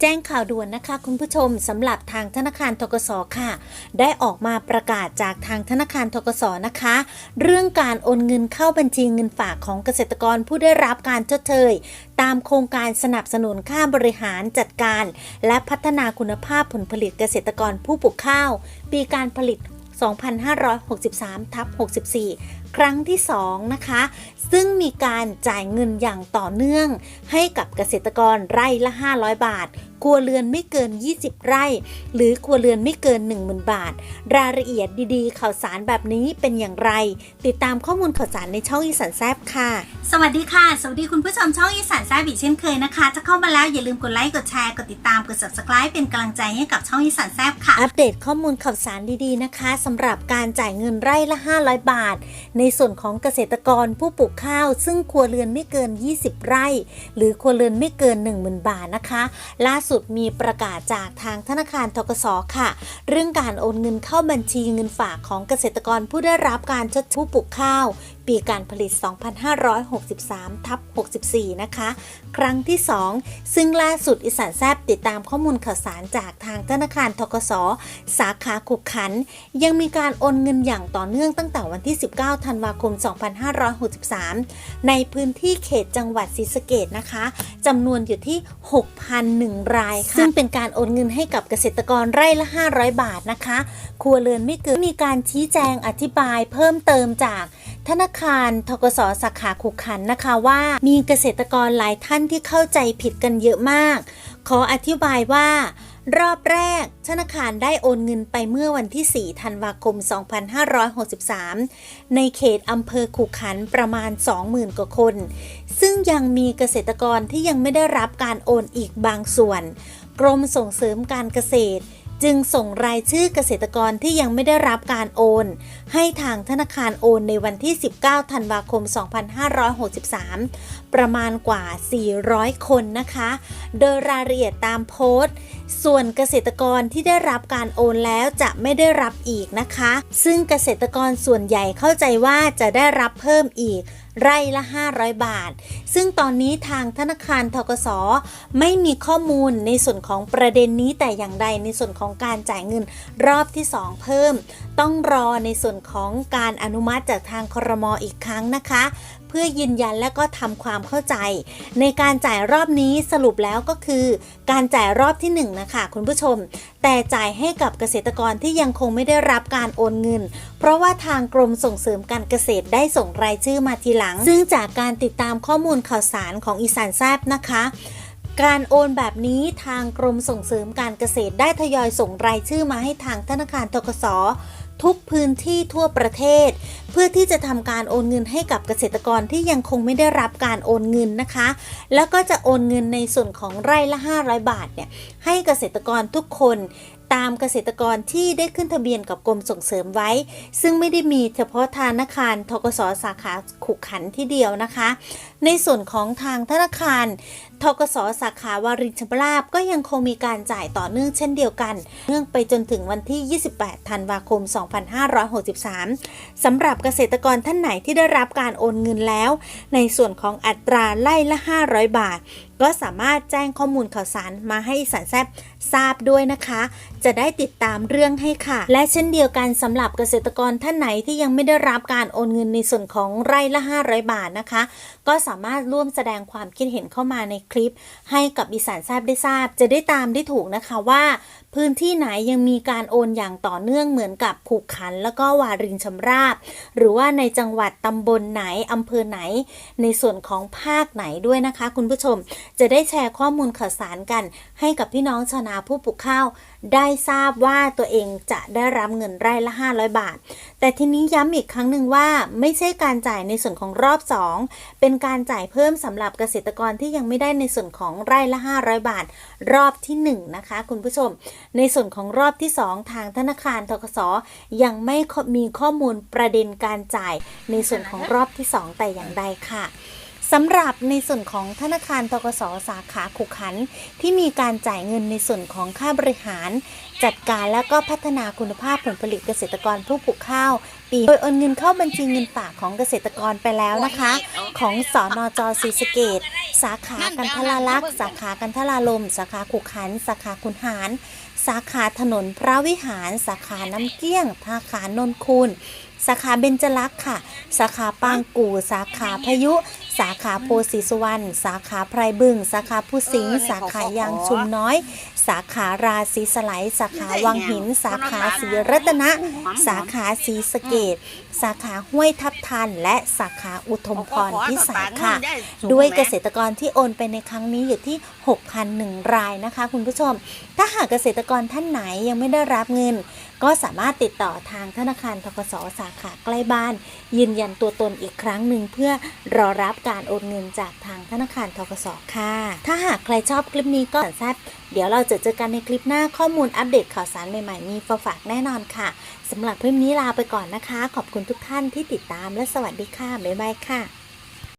แจ้งข่าวด่วนนะคะ คุณผู้ชมสำหรับทางธนาคารทกสค่ะ ได้ออกมาประกาศจากทางธนาคารทกสนะคะ เรื่องการโอนเงินเข้าบัญชีเงินฝากของเกษตรกรผู้ได้รับการชดเชยตามโครงการสนับสนุนค่าบริหารจัดการ และพัฒนาคุณภาพผลผลิตเกษตรกรผู้ปลูกข้าว ปีการผลิต 2563ทับ64 ครั้งที่ 2 นะคะซึ่งมีการจ่ายเงินอย่างต่อเนื่องให้กับเกษตรกรไร่ละ 500 บาท ครัวเรือนไม่เกิน 20 ไร่ หรือครัวเรือนไม่เกิน 10,000 บาท รายละเอียดดีๆ ข่าวสารแบบนี้เป็นอย่างไร ติดตามข้อมูลข่าวสารในช่องอีสานแซบค่ะ สวัสดีค่ะ สวัสดีคุณผู้ชมช่องอีสานแซ่บอีกเช่นเคยนะคะ จะเข้ามาแล้วอย่าลืมกดไลค์กดแชร์กดติดตามกด subscribe เป็นกำลังใจให้กับช่องอีสานแซ่บค่ะ อัปเดตข้อมูลข่าวสารดีๆนะคะสำหรับการจ่ายเงินไร่ละ 500 บาท ในส่วนของเกษตรกรผู้ปลูกข้าว ซึ่งครัวเรือนไม่เกิน 20 ไร่ หรือครัวเรือนไม่เกิน 10,000 บาทนะคะล่าสุดมีประกาศจากทางธนาคารทกสค่ะ เรื่องการโอนเงินเข้าบัญชีเงินฝากของเกษตรกรผู้ได้รับการชดผู้ปลูกข้าว ปีการผลิต 2563 ทับ 64 นะคะ ครั้งที่ 2 ซึ่งล่าสุดอีสานแซบติดตามข้อมูลข่าวสารจากทางธนาคารทกส สาขาขุกขัน ยังมีการโอนเงินอย่างต่อเนื่องตั้งแต่วันที่ 19 ธันวาคม 2563 ในพื้นที่เขตจังหวัดศรีสะเกดนะคะจำนวนอยู่ที่ 6,001 รายค่ะ ซึ่งเป็นการโอนเงินให้กับเกษตรกรไร่ละ 500 บาทนะคะ ครัวเรือนไม่เกินมีการชี้แจงอธิบายเพิ่มเติมจากธนาคารทกสสาขาขุขันนะคะว่ามีเกษตรกรหลายท่านที่เข้าใจผิดกันเยอะมาก ขออธิบายว่ารอบแรก ธนาคารได้โอนเงินไปเมื่อวันที่ 4 ธันวาคม 2563 ในเขตอำเภอขุขันประมาณ 20,000 กว่าคน ซึ่งยังมีเกษตรกรที่ยังไม่ได้รับการโอนอีกบางส่วน กรมส่งเสริมการเกษตร จึงส่งรายชื่อเกษตรกรที่ยังไม่ได้รับการโอน ให้ทางธนาคารโอนในวันที่ 19 ธันวาคม 2563 ประมาณกว่า 400 คนนะคะ โดยรายละเอียดตามโพสต์ ส่วนเกษตรกรที่ได้รับการโอนแล้วจะไม่ได้รับอีกนะคะ ซึ่งเกษตรกรส่วนใหญ่เข้าใจว่าจะได้รับเพิ่มอีกไร่ละ 500 บาท ซึ่งตอนนี้ทางธนาคารทกสไม่มีข้อมูลในส่วนของประเด็นนี้แต่อย่างใดในส่วนของการจ่ายเงินรอบที่ 2 เพิ่ม ต้องรอในส่วนของการอนุมัติจากทางครมอีกครั้งนะคะ เพื่อยืนยันและก็ทำความเข้าใจ ในการจ่ายรอบนี้สรุปแล้วก็คือ การจ่ายรอบที่1นะคะคุณผู้ชม แต่จ่ายให้กับเกษตรกรที่ยังคงไม่ได้รับการโอนเงิน เพราะว่าทางกรมส่งเสริมการเกษตรได้ส่งรายชื่อมาทีหลัง ซึ่งจากการติดตามข้อมูลข่าวสารของอีสานแซบนะคะการโอนแบบนี้ทางกรมส่งเสริมการเกษตรได้ทยอยส่งรายชื่อมาให้ทางธนาคารทกส ทุกพื้นที่ทั่วประเทศ เพื่อที่จะทำการโอนเงินให้กับเกษตรกรที่ยังคงไม่ได้รับการโอนเงินนะคะ แล้วก็จะโอนเงินในส่วนของไร่ละ 500 บาทเนี่ยให้เกษตรกรทุกคนตามเกษตรกรที่ได้ขึ้นทะเบียนกับกรมส่งเสริมไว้ ซึ่งไม่ได้มีเฉพาะธนาคารทกสสาขาขุขันที่เดียวนะคะ ในส่วนของทางธนาคาร ทกสสาขาวารินชำราบก็ยังคงมีการจ่ายต่อเนื่องเช่นเดียวกัน เนื่องไปจนถึงวันที่ 28 ธันวาคม 2563 สำหรับเกษตรกรท่านไหนที่ได้รับการโอนเงินแล้ว ในส่วนของอัตราไล่ละ 500 บาท ก็สามารถแจ้งข้อมูลข่าวสารมาให้สารแซบทราบด้วยนะคะ จะได้ติดตามเรื่องให้ค่ะ และเช่นเดียวกันสำหรับเกษตรกรท่านไหนที่ยังไม่ได้รับการโอนเงินในส่วนของไร่ละ 500 บาทนะคะ ก็สามารถร่วมแสดงความคิดเห็นเข้ามาในคลิป ให้กับอีสานทราบได้ทราบ จะได้ตามได้ถูกนะคะว่า พื้นที่ไหนยังมีการโอนอย่างต่อเนื่องเหมือนกับขุกขัน แล้วก็วารินชำราบ หรือว่าในจังหวัดตำบลไหนอำเภอไหน ในส่วนของภาคไหนด้วยนะคะ คุณผู้ชมจะได้แชร์ข้อมูลข่าวสารกัน ให้กับพี่น้องชาวนาผู้ปลูกข้าวได้ทราบว่าตัวเองจะได้รับเงินไร่ละ 500 บาท แต่ทีนี้ย้ำอีกครั้งหนึ่งว่าไม่ใช่การจ่ายในส่วนของรอบ 2 เป็นการจ่ายเพิ่มสำหรับเกษตรกรที่ยังไม่ได้ในส่วนของไร่ละ 500 บาท รอบที่ 1 นะคะ คุณผู้ชม ในส่วนของรอบที่ 2 ทางธนาคารทกสยังไม่มีข้อมูลประเด็นการจ่าย ในส่วนของรอบที่ 2 แต่อย่างใดค่ะสำหรับในส่วนของธนาคารทกสสาขาขุขัน ที่มีการจ่ายเงินในส่วนของค่าบริหาร จัดการและก็พัฒนาคุณภาพผลผลิตเกษตรกรผู้ปลูกข้าว ปีโดยโอนเงินเข้าบัญชีเงินฝากของเกษตรกรไปแล้วนะคะ ของสอนอจศรีสเกด สาขากันทลาลักษณ์สาขากันทลาลม สาขาขุขันธ์สาขาคุนหาร สาขาถนนพระวิหาร สาขาน้ำเกี้ยงสาขานนคูน สาขาเบญจลักษ์ค่ะ สาขาปางกู่ สาขาพายุ สาขาโพสีสุวรรณ สาขาไพรบึง สาขาผู้สิงห์ สาขายางชุมน้อย สาขาราศีสไลด์สาขาวังหิน สาขาศรีรัตนะ สาขาศรีสเกดสาขาห้วยทับทัน และสาขาอุทมพรพิสัยค่ะ ด้วยเกษตรกรที่โอนไปในครั้งนี้อยู่ที่ 6,001 รายนะคะ คุณผู้ชม ถ้าหากเกษตรกรท่านไหนยังไม่ได้รับเงิน ก็สามารถติดต่อทางธนาคารทกสสาขาใกล้บ้าน ยืนยันตัวตนอีกครั้งหนึ่งเพื่อรอรับการโอนเงินจากทางธนาคารทกสค่ะ ถ้าหากใครชอบคลิปนี้ก็แซดเดี๋ยวเราจะเจอกันในคลิปหน้าข้อมูลอัปเดตข่าวสารใหม่ๆมีมาฝากแน่นอนค่ะสำหรับคลิปนี้ลาไปก่อนนะคะ ขอบคุณทุกท่านที่ติดตามและสวัสดีค่ะบ๊ายบายค่ะ